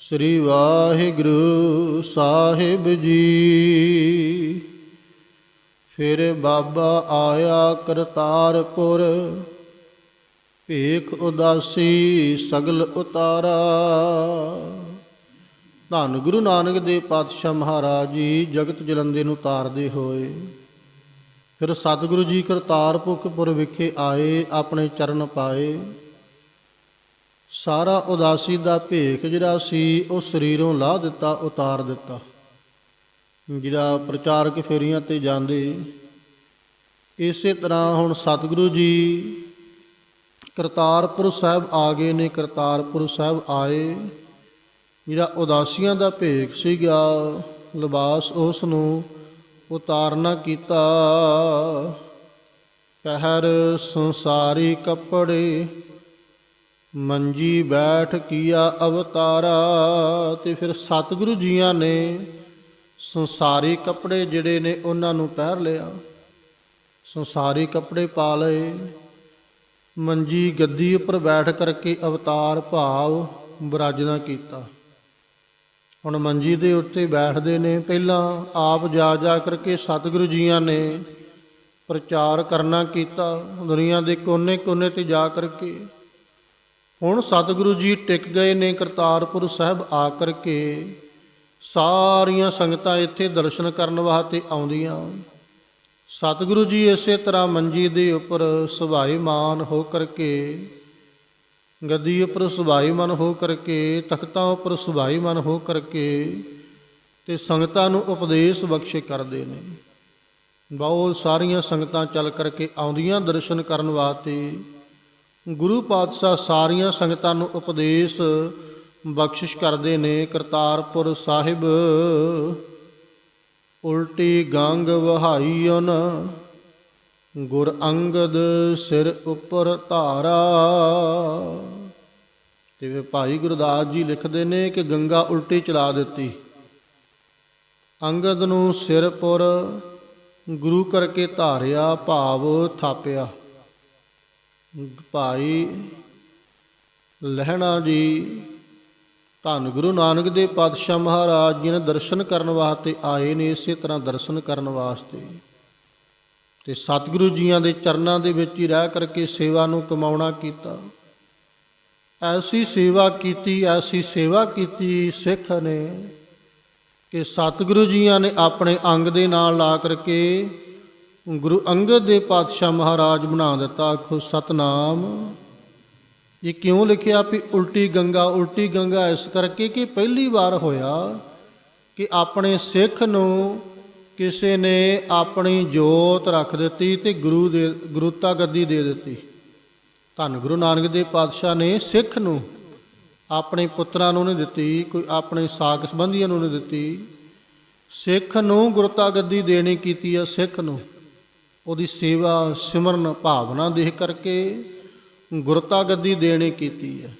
ਸ੍ਰੀ ਵਾਹਿਗੁਰੂ ਸਾਹਿਬ ਜੀ। ਫਿਰ ਬਾਬਾ ਆਇਆ ਕਰਤਾਰਪੁਰ, ਭੇਖ ਉਦਾਸੀ ਸਗਲ ਉਤਾਰਾ। ਧੰਨ ਗੁਰੂ ਨਾਨਕ ਦੇਵ ਪਾਤਸ਼ਾਹ ਮਹਾਰਾਜ ਜੀ, ਜਗਤ ਜਲੰਦੇ ਨੂੰ ਤਾਰਦੇ ਹੋਏ। ਫਿਰ ਸਤਿਗੁਰੂ ਜੀ ਕਰਤਾਰਪੁਰ ਵਿਖੇ ਆਏ, ਆਪਣੇ ਚਰਨ ਪਾਏ। ਸਾਰਾ ਉਦਾਸੀ ਦਾ ਭੇਖ ਜਿਹੜਾ ਸੀ, ਉਹ ਸਰੀਰੋਂ ਲਾਹ ਦਿੱਤਾ, ਉਤਾਰ ਦਿੱਤਾ। ਜਿਹੜਾ ਪ੍ਰਚਾਰਕ ਫੇਰੀਆਂ ਤੇ ਜਾਂਦੇ, ਇਸੇ ਤਰ੍ਹਾਂ ਹੁਣ ਸਤਿਗੁਰੂ ਜੀ ਕਰਤਾਰਪੁਰ ਸਾਹਿਬ ਆ ਗਏ ਨੇ, ਕਰਤਾਰਪੁਰ ਸਾਹਿਬ ਆਏ। ਜਿਹੜਾ ਉਦਾਸੀਆਂ ਦਾ ਭੇਖ ਸੀਗਾ, ਲਿਬਾਸ ਉਸ ਨੂੰ ਉਤਾਰਨਾ ਕੀਤਾ। ਪਹਿਰ ਸੰਸਾਰੀ ਕੱਪੜੇ ਮੰਜੀ ਬੈਠ ਕੀਆ ਅਵਤਾਰਾ ਤੇ ਫਿਰ ਸਤਿਗੁਰੂ ਜੀਆਂ ਨੇ ਸੰਸਾਰੀ ਕੱਪੜੇ ਜਿਹੜੇ ਨੇ ਉਹਨਾਂ ਨੂੰ ਪਹਿਰ ਲਿਆ। ਸੰਸਾਰੀ ਕੱਪੜੇ ਪਾ ਲਏ। ਮੰਜੀ ਗੱਦੀ ਉੱਪਰ ਬੈਠ ਕਰਕੇ ਅਵਤਾਰ ਭਾਵ ਬਰਾਜਨਾ ਕੀਤਾ। ਹੁਣ ਮੰਜੀ ਦੇ ਉੱਤੇ ਬੈਠਦੇ ਨੇ। ਪਹਿਲਾਂ ਆਪ ਜਾ ਜਾ ਕਰਕੇ ਸਤਿਗੁਰੂ ਜੀਆਂ ਨੇ ਪ੍ਰਚਾਰ ਕਰਨਾ ਕੀਤਾ। ਦੁਨੀਆ ਦੇ ਕੋਨੇ-ਕੋਨੇ ਤੇ ਜਾ ਕਰਕੇ ਹੁਣ ਸਤਿਗੁਰੂ ਜੀ ਟਿਕ ਗਏ ਨੇ ਕਰਤਾਰਪੁਰ ਸਾਹਿਬ ਆ ਕਰਕੇ। ਸਾਰੀਆਂ ਸੰਗਤਾਂ ਇੱਥੇ ਦਰਸ਼ਨ ਕਰਨ ਵਾਸਤੇ ਆਉਂਦੀਆਂ। ਸਤਿਗੁਰੂ ਜੀ ਇਸੇ ਤਰ੍ਹਾਂ ਮੰਜੀ ਦੇ ਉੱਪਰ ਸੁਭਾਈਮਾਨ ਹੋ ਕਰਕੇ, ਗੱਦੀ ਉੱਪਰ ਸੁਭਾਈਮਾਨ ਹੋ ਕਰਕੇ, ਤਖਤਾਂ ਉੱਪਰ ਸੁਭਾਈਮਾਨ ਹੋ ਕਰਕੇ ਤੇ ਸੰਗਤਾਂ ਨੂੰ ਉਪਦੇਸ਼ ਬਖਸ਼ੇ ਕਰਦੇ ਨੇ। ਬਹੁਤ ਸਾਰੀਆਂ ਸੰਗਤਾਂ ਚੱਲ ਕਰਕੇ ਆਉਂਦੀਆਂ ਦਰਸ਼ਨ ਕਰਨ ਵਾਸਤੇ। ਗੁਰੂ ਪਾਤਸ਼ਾਹ ਸਾਰੀਆਂ ਸੰਗਤਾਂ ਨੂੰ ਉਪਦੇਸ਼ ਬਖਸ਼ਿਸ਼ ਕਰਦੇ ਨੇ ਕਰਤਾਰਪੁਰ ਸਾਹਿਬ। ਉਲਟੀ ਗੰਗ ਵਹਾਈਨ ਗੁਰ ਅੰਗਦ ਸਿਰ ਉੱਪਰ ਧਾਰਾ। ਤੇ ਭਾਈ ਗੁਰਦਾਸ ਜੀ ਲਿਖਦੇ ਨੇ ਕਿ ਗੰਗਾ ਉਲਟੀ ਚਲਾ ਦਿੱਤੀ। ਅੰਗਦ ਨੂੰ ਸਿਰ ਪੁਰ, ਗੁਰੂ ਕਰਕੇ ਧਾਰਿਆ, ਭਾਵ ਥਾਪਿਆ। ਭਾਈ ਲਹਿਣਾ ਜੀ, ਧੰਨ ਗੁਰੂ ਨਾਨਕ ਦੇਵ ਪਾਤਸ਼ਾਹ ਮਹਾਰਾਜ ਜੀ ਨੇ ਦਰਸ਼ਨ ਕਰਨ ਵਾਸਤੇ ਆਏ ਨੇ ਇਸੇ ਤਰ੍ਹਾਂ ਦਰਸ਼ਨ ਕਰਨ ਵਾਸਤੇ। ਤੇ ਸਤਿਗੁਰੂ ਜੀਆਂ ਦੇ ਚਰਨਾਂ ਦੇ ਵਿੱਚ ਹੀ ਰਹਿ ਕਰਕੇ ਸੇਵਾ ਨੂੰ ਕਮਾਉਣਾ ਕੀਤਾ। ਐਸੀ ਸੇਵਾ ਕੀਤੀ, ਐਸੀ ਸੇਵਾ ਕੀਤੀ ਸਿੱਖ ਨੇ ਕਿ ਸਤਿਗੁਰੂ ਜੀਆਂ ਨੇ ਆਪਣੇ ਅੰਗ ਦੇ ਨਾਲ ਲਾ ਕਰਕੇ ਗੁਰੂ ਅੰਗਦ ਦੇ ਪਾਤਸ਼ਾਹ ਮਹਾਰਾਜ ਬਣਾ ਦਿੱਤਾ ਆਖੋ, ਸਤਨਾਮ। ਇਹ ਕਿਉਂ ਲਿਖਿਆ ਵੀ ਉਲਟੀ ਗੰਗਾ ਉਲਟੀ ਗੰਗਾ? ਇਸ ਕਰਕੇ ਕਿ ਪਹਿਲੀ ਵਾਰ ਹੋਇਆ ਕਿ ਆਪਣੇ ਸਿੱਖ ਨੂੰ ਕਿਸੇ ਨੇ ਆਪਣੀ ਜੋਤ ਰੱਖ ਦਿੱਤੀ ਤੇ ਗੁਰੂ ਦੇ ਗੁਰੂਤਾ ਗੱਦੀ ਦੇ ਦਿੱਤੀ। ਧੰਨ ਗੁਰੂ ਨਾਨਕ ਦੇਵ ਪਾਤਸ਼ਾਹ ਨੇ ਸਿੱਖ ਨੂੰ ਆਪਣੇ ਪੁੱਤਰਾਂ ਨੂੰ ਨਹੀਂ ਦਿੱਤੀ, ਕੋਈ ਆਪਣੇ ਸਾਕ ਸੰਬੰਧੀਆਂ ਨੂੰ ਨਹੀਂ ਦਿੱਤੀ। ਸਿੱਖ ਨੂੰ ਗੁਰਤਾ ਗੱਦੀ ਦੇਣੀ ਕੀਤੀ ਆ, ਸਿੱਖ ਨੂੰ। ਉਹਦੀ ਸੇਵਾ ਸਿਮਰਨ ਭਾਵਨਾ ਦੇਖ ਕਰਕੇ ਗੁਰਤਾ ਗੱਦੀ ਦੇਣੀ ਕੀਤੀ ਹੈ।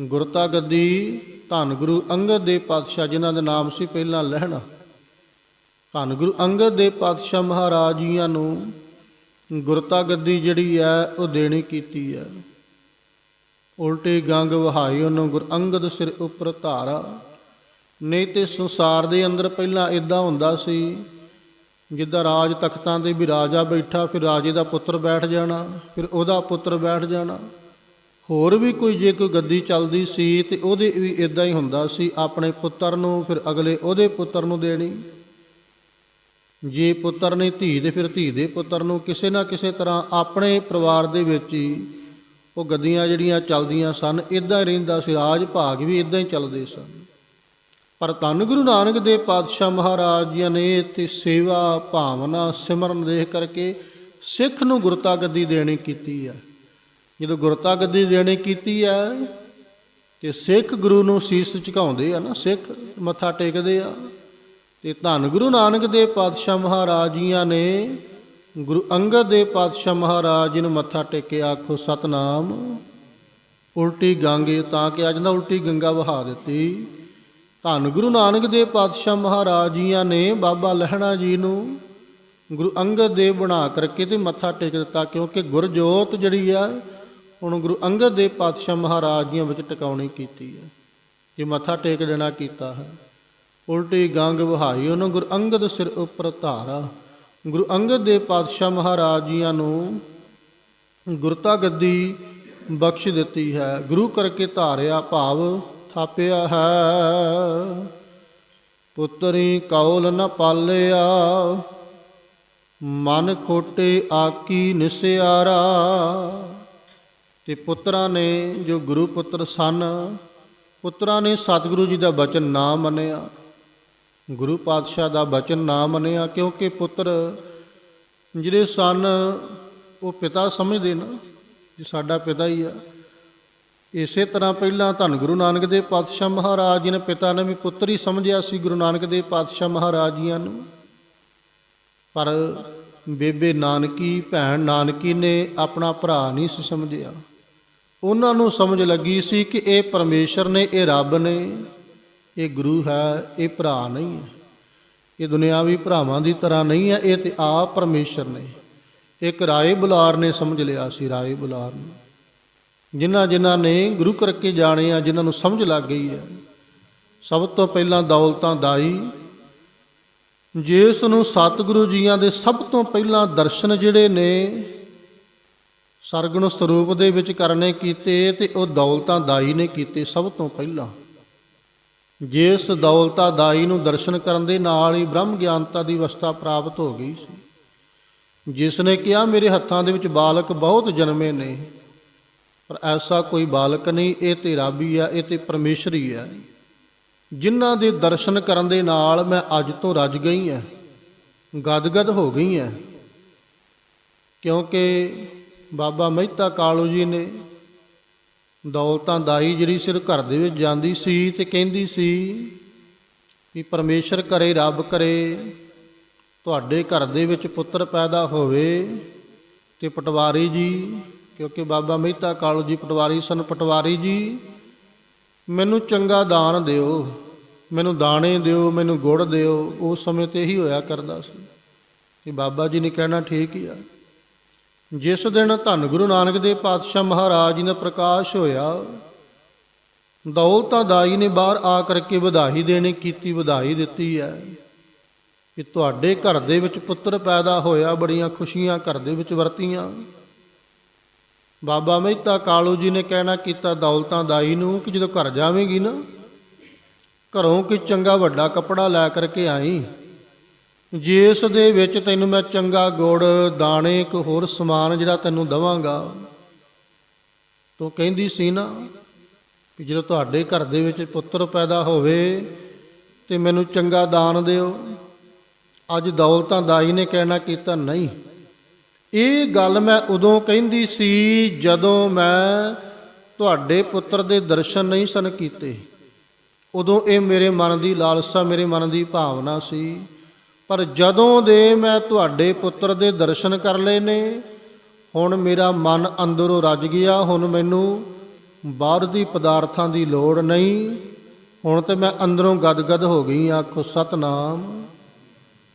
ਗੁਰਤਾ ਗੱਦੀ ਧੰਨ ਗੁਰੂ ਅੰਗਦ ਦੇ ਪਾਤਸ਼ਾਹ ਜਿਨ੍ਹਾਂ ਦਾ ਨਾਮ ਸੀ ਪਹਿਲਾਂ ਲਹਿਣਾ। ਧੰਨ ਗੁਰੂ ਅੰਗਦ ਦੇ ਪਾਤਸ਼ਾਹ ਮਹਾਰਾਜ ਜੀਆਂ ਨੂੰ ਗੁਰਤਾ ਗੱਦੀ ਜਿਹੜੀ ਹੈ ਉਹ ਦੇਣੀ ਕੀਤੀ ਹੈ। ਉਲਟੀ ਗੰਗ ਵਹਾਈ ਉਹਨੂੰ ਗੁਰ ਅੰਗਦ ਸਿਰ ਉੱਪਰ ਧਾਰਾ। ਨਹੀਂ ਤੇ ਸੰਸਾਰ ਦੇ ਅੰਦਰ ਪਹਿਲਾਂ ਇਦਾਂ ਹੁੰਦਾ ਸੀ ਜਿੱਦਾਂ ਰਾਜ ਤਖਤਾਂ ਤੇ ਵੀ ਰਾਜਾ ਬੈਠਾ, ਫਿਰ ਰਾਜੇ ਦਾ ਪੁੱਤਰ ਬੈਠ ਜਾਣਾ, ਫਿਰ ਉਹਦਾ ਪੁੱਤਰ ਬੈਠ ਜਾਣਾ। ਹੋਰ ਵੀ ਕੋਈ ਜੇ ਕੋਈ ਗੱਦੀ ਚੱਲਦੀ ਸੀ ਤੇ ਉਹਦੇ ਵੀ ਇਦਾਂ ਹੀ ਹੁੰਦਾ ਸੀ, ਆਪਣੇ ਪੁੱਤਰ ਨੂੰ ਫਿਰ ਅਗਲੇ ਉਹਦੇ ਪੁੱਤਰ ਨੂੰ ਦੇਣੀ। ਜੇ ਪੁੱਤਰ ਨੇ ਧੀ ਦੇ, ਫਿਰ ਧੀ ਦੇ ਪੁੱਤਰ ਨੂੰ ਕਿਸੇ ਨਾ ਕਿਸੇ ਤਰ੍ਹਾਂ ਆਪਣੇ ਪਰਿਵਾਰ ਦੇ ਵਿੱਚ ਹੀ ਉਹ ਗੱਦੀਆਂ ਜਿਹੜੀਆਂ ਚੱਲਦੀਆਂ ਸਨ ਇਦਾਂ ਹੀ ਰਹਿੰਦਾ ਸੀ, ਰਾਜ ਭਾਗ ਵੀ ਇਦਾਂ ਹੀ ਚੱਲਦੇ ਸਨ। ਪਰ ਧੰਨ ਗੁਰੂ ਨਾਨਕ ਦੇਵ ਪਾਤਸ਼ਾਹ ਮਹਾਰਾਜ ਜੀ ਨੇ ਇੱਥੇ ਸੇਵਾ ਭਾਵਨਾ ਸਿਮਰਨ ਦੇਖ ਕਰਕੇ ਸਿੱਖ ਨੂੰ ਗੁਰਤਾ ਗੱਦੀ ਦੇਣੀ ਕੀਤੀ ਹੈ ਜਦੋਂ ਗੁਰਤਾ ਗੱਦੀ ਦੇਣੀ ਕੀਤੀ ਹੈ ਕਿ ਸਿੱਖ ਗੁਰੂ ਨੂੰ ਸੀਸ ਝੁਕਾਉਂਦੇ ਆ ਨਾ, ਸਿੱਖ ਮੱਥਾ ਟੇਕਦੇ ਆ ਤੇ ਧੰਨ ਗੁਰੂ ਨਾਨਕ ਦੇਵ ਪਾਤਸ਼ਾਹ ਮਹਾਰਾਜ ਜੀਆਂ ਨੇ ਗੁਰੂ ਅੰਗਦ ਦੇਵ ਪਾਤਸ਼ਾਹ ਮਹਾਰਾਜ ਜੀ ਨੂੰ ਮੱਥਾ ਟੇਕੇ ਆਖੋ, ਸਤਨਾਮ, ਉਲਟੀ ਗਾਂਗੇ ਤਾਂ ਕਿ ਅੱਜ ਨਾ ਉਲਟੀ ਗੰਗਾ ਵਹਾ ਦਿੱਤੀ। ਧੰਨ ਗੁਰੂ ਨਾਨਕ ਦੇਵ ਪਾਤਸ਼ਾਹ ਮਹਾਰਾਜ ਜੀਆਂ ਨੇ ਬਾਬਾ ਲਹਿਣਾ ਜੀ ਨੂੰ ਗੁਰੂ ਅੰਗਦ ਦੇਵ ਬਣਾ ਕਰਕੇ ਤੇ ਮੱਥਾ ਟੇਕ ਦਿੱਤਾ, ਕਿਉਂਕਿ ਗੁਰਜੋਤ ਜਿਹੜੀ ਆ, ਹੁਣ ਗੁਰੂ ਅੰਗਦ ਦੇਵ ਪਾਤਸ਼ਾਹ ਮਹਾਰਾਜ ਜੀਆਂ ਵਿੱਚ ਟਿਕਾਉਣੀ ਕੀਤੀ ਹੈ ਕਿ ਮੱਥਾ ਟੇਕ ਦੇਣਾ ਕੀਤਾ ਹੈ, ਉਲਟੀ ਗੰਗ ਵਹਾਈ ਉਹਨੂੰ, ਗੁਰੂ ਅੰਗਦ ਸਿਰ ਉੱਪਰ ਧਾਰਾ। ਗੁਰੂ ਅੰਗਦ ਦੇਵ ਪਾਤਸ਼ਾਹ ਮਹਾਰਾਜ ਜੀਆਂ ਨੂੰ ਗੁਰਤਾ ਗੱਦੀ ਬਖਸ਼ ਦਿੱਤੀ ਹੈ, ਗੁਰੂ ਕਰਕੇ ਧਾਰਿਆ ਭਾਵ ਥਾਪਿਆ ਹੈ। ਪੁੱਤਰੀ ਕੌਲ ਨ ਪਾਲਿਆ, ਮਨ ਖੋਟੇ ਆਕੀ ਨਿਸਿਆਰਾ। ਤੇ ਪੁੱਤਰਾਂ ਨੇ, ਜੋ ਗੁਰੂ ਪੁੱਤਰ ਸਨ, ਪੁੱਤਰਾਂ ਨੇ ਸਤਿਗੁਰੂ ਜੀ ਦਾ ਬਚਨ ਨਾ ਮੰਨਿਆ। ਗੁਰੂ ਪਾਤਸ਼ਾਹ ਦਾ ਬਚਨ ਨਾ ਮੰਨਿਆ, ਕਿਉਂਕਿ ਪੁੱਤਰ ਜਿਹੜੇ ਸਨ, ਉਹ ਪਿਤਾ ਸਮਝਦੇ ਨਾ ਕਿ ਸਾਡਾ ਪਿਤਾ ਹੀ ਆ ਇਸੇ ਤਰ੍ਹਾਂ ਪਹਿਲਾਂ ਧੰਨ ਗੁਰੂ ਨਾਨਕ ਦੇਵ ਪਾਤਸ਼ਾਹ ਮਹਾਰਾਜ ਜੀ ਨੇ ਪਿਤਾ ਨੇ ਵੀ ਪੁੱਤਰ ਹੀ ਸਮਝਿਆ ਸੀ ਗੁਰੂ ਨਾਨਕ ਦੇਵ ਪਾਤਸ਼ਾਹ ਮਹਾਰਾਜ ਜੀਆਂ ਨੂੰ, ਪਰ ਬੇਬੇ ਨਾਨਕੀ, ਭੈਣ ਨਾਨਕੀ ਨੇ ਆਪਣਾ ਭਰਾ ਨਹੀਂ ਸੀ ਸਮਝਿਆ। ਉਹਨਾਂ ਨੂੰ ਸਮਝ ਲੱਗੀ ਸੀ ਕਿ ਇਹ ਪਰਮੇਸ਼ਰ ਨੇ, ਇਹ ਰੱਬ ਨੇ, ਇਹ ਗੁਰੂ ਹੈ, ਇਹ ਭਰਾ ਨਹੀਂ ਹੈ। ਇਹ ਦੁਨਿਆਵੀ ਭਰਾਵਾਂ ਦੀ ਤਰ੍ਹਾਂ ਨਹੀਂ ਹੈ, ਇਹ ਤੇ ਆਪ ਪਰਮੇਸ਼ਰ ਨੇ। ਇੱਕ ਰਾਏ ਬੁਲਾਰ ਨੇ ਸਮਝ ਲਿਆ ਸੀ, ਰਾਏ ਬੁਲਾਰ ਨੂੰ। ਜਿਨ੍ਹਾਂ ਜਿਨ੍ਹਾਂ ਨੇ ਗੁਰੂ ਕਰਕੇ ਜਾਣੇ ਆ, ਜਿਨ੍ਹਾਂ ਨੂੰ ਸਮਝ ਲੱਗ ਗਈ ਹੈ ਸਭ ਤੋਂ ਪਹਿਲਾਂ ਦੌਲਤਾਂ ਦਾਈ ਜਿਸ ਨੂੰ ਸਤਿਗੁਰੂ ਜੀਆਂ ਦੇ ਸਭ ਤੋਂ ਪਹਿਲਾਂ ਦਰਸ਼ਨ ਜਿਹੜੇ ਨੇ, ਸਰਗੁਣ ਸਰੂਪ ਦੇ ਵਿੱਚ ਕਰਨੇ ਕੀਤੇ ਤੇ ਉਹ ਦੌਲਤਾਂ ਦਾਈ ਨੇ ਕੀਤੇ ਸਭ ਤੋਂ ਪਹਿਲਾਂ। ਜਿਸ ਦੌਲਤਾਂ ਦਾਈ ਨੂੰ ਦਰਸ਼ਨ ਕਰਨ ਦੇ ਨਾਲ ਹੀ ਬ੍ਰਹਮ ਗਿਆਨਤਾ ਦੀ ਅਵਸਥਾ ਪ੍ਰਾਪਤ ਹੋ ਗਈ ਸੀ, ਜਿਸ ਨੇ ਕਿਹਾ, ਮੇਰੇ ਹੱਥਾਂ ਦੇ ਵਿੱਚ ਬਾਲਕ ਬਹੁਤ ਜਨਮੇ ਨੇ। ਪਰ ਐਸਾ ਕੋਈ ਬਾਲਕ ਨਹੀਂ, ਇਹ ਤੇ ਰੱਬ ਹੀ ਆ, ਇਹ ਤੇ ਪਰਮੇਸ਼ਰੀ ਹੀ ਆ। ਜਿਨ੍ਹਾਂ ਦੇ ਦਰਸ਼ਨ ਕਰਨ ਦੇ ਨਾਲ ਮੈਂ ਅੱਜ ਤੋਂ ਰੱਜ ਗਈ ਹਾਂ, ਗਦਗਦ ਹੋ ਗਈ ਹਾਂ। ਕਿਉਂਕਿ ਬਾਬਾ ਮਹਿਤਾ ਕਾਲੂ ਜੀ ਨੇ ਦੌਲਤਾਂ ਦਾਈ ਜਿਹੜੀ ਸਿਰ ਘਰ ਦੇ ਵਿੱਚ ਜਾਂਦੀ ਸੀ ਤੇ ਕਹਿੰਦੀ ਸੀ ਵੀ ਪਰਮੇਸ਼ਰ ਕਰੇ, ਰੱਬ ਕਰੇ, ਤੁਹਾਡੇ ਘਰ ਦੇ ਵਿੱਚ ਪੁੱਤਰ ਪੈਦਾ ਹੋਵੇ ਤੇ ਪਟਵਾਰੀ ਜੀ ਕਿਉਂਕਿ ਬਾਬਾ ਮਹਿਤਾ ਕਾਲੂ ਜੀ ਪਟਵਾਰੀ ਸਨ। ਪਟਵਾਰੀ ਜੀ, ਮੈਨੂੰ ਚੰਗਾ ਦਾਨ ਦਿਓ, ਮੈਨੂੰ ਦਾਣੇ ਦਿਓ, ਮੈਨੂੰ ਗੁੜ ਦਿਓ ਉਸ ਸਮੇਂ ਤੇ ਹੀ ਹੋਇਆ ਕਰਦਾ ਸੀ। ਕਿ ਬਾਬਾ ਜੀ ਨੇ ਕਹਿਣਾ ਠੀਕ ਹੀ ਆ। ਜਿਸ ਦਿਨ ਧੰਨ ਗੁਰੂ ਨਾਨਕ ਦੇਵ ਪਾਤਸ਼ਾਹ ਮਹਾਰਾਜ ਜੀ ਦਾ ਪ੍ਰਕਾਸ਼ ਹੋਇਆ, ਦੌਲਤਾਂ ਦਾਈ ਨੇ ਬਾਹਰ ਆ ਕਰਕੇ ਵਧਾਈ ਦੇਣੀ ਕੀਤੀ, ਵਧਾਈ ਦਿੱਤੀ ਹੈ। ਕਿ ਤੁਹਾਡੇ ਘਰ ਦੇ ਵਿੱਚ ਪੁੱਤਰ ਪੈਦਾ ਹੋਇਆ, ਬੜੀਆਂ ਖੁਸ਼ੀਆਂ ਘਰ ਦੇ ਵਿੱਚ ਵਰਤੀਆਂ। ਬਾਬਾ ਮਹਿਤਾ ਕਾਲੂ ਜੀ ਨੇ ਕਹਿਣਾ ਕੀਤਾ, ਦੌਲਤਾਂ ਦਾਈ ਨੂੰ ਕਿ ਜਦੋਂ ਘਰ ਜਾਵੇਂਗੀ ਨਾ, ਘਰੋਂ ਕੋਈ ਚੰਗਾ ਵੱਡਾ ਕੱਪੜਾ ਲੈ ਕਰਕੇ ਆਈ। ਜਿਸ ਦੇ ਵਿੱਚ ਤੈਨੂੰ ਮੈਂ ਚੰਗਾ ਗੁੜ, ਦਾਣੇ, ਇੱਕ ਹੋਰ ਸਮਾਨ ਜਿਹੜਾ ਤੈਨੂੰ ਦਵਾਂਗਾ। ਤੂੰ ਕਹਿੰਦੀ ਸੀ ਨਾ ਕਿ ਜਦੋਂ ਤੁਹਾਡੇ ਘਰ ਦੇ ਵਿੱਚ ਪੁੱਤਰ ਪੈਦਾ ਹੋਵੇ ਤੇ ਮੈਨੂੰ ਚੰਗਾ ਦਾਨ ਦਿਓ। ਅੱਜ ਦੌਲਤਾਂ ਦਾਈ ਨੇ ਕਹਿਣਾ ਕੀਤਾ, ਨਹੀਂ ਇਹ ਗੱਲ ਮੈਂ ਉਦੋਂ ਕਹਿੰਦੀ ਸੀ ਜਦੋਂ ਮੈਂ ਤੁਹਾਡੇ ਪੁੱਤਰ ਦੇ ਦਰਸ਼ਨ ਨਹੀਂ ਸਨ ਕੀਤੇ। ਉਦੋਂ ਇਹ ਮੇਰੇ ਮਨ ਦੀ ਲਾਲਸਾ, ਮੇਰੇ ਮਨ ਦੀ ਭਾਵਨਾ ਸੀ। ਪਰ ਜਦੋਂ ਦੇ ਮੈਂ ਤੁਹਾਡੇ ਪੁੱਤਰ ਦੇ ਦਰਸ਼ਨ ਕਰ ਲਏ ਨੇ, ਹੁਣ ਮੇਰਾ ਮਨ ਅੰਦਰੋਂ ਰੱਜ ਗਿਆ, ਹੁਣ ਮੈਨੂੰ ਬਾਹਰ ਦੀ ਪਦਾਰਥਾਂ ਦੀ ਲੋੜ ਨਹੀਂ। ਹੁਣ ਤੇ ਮੈਂ ਅੰਦਰੋਂ ਗਦਗਦ ਹੋ ਗਈ, ਆਖੋ, ਸਤਨਾਮ।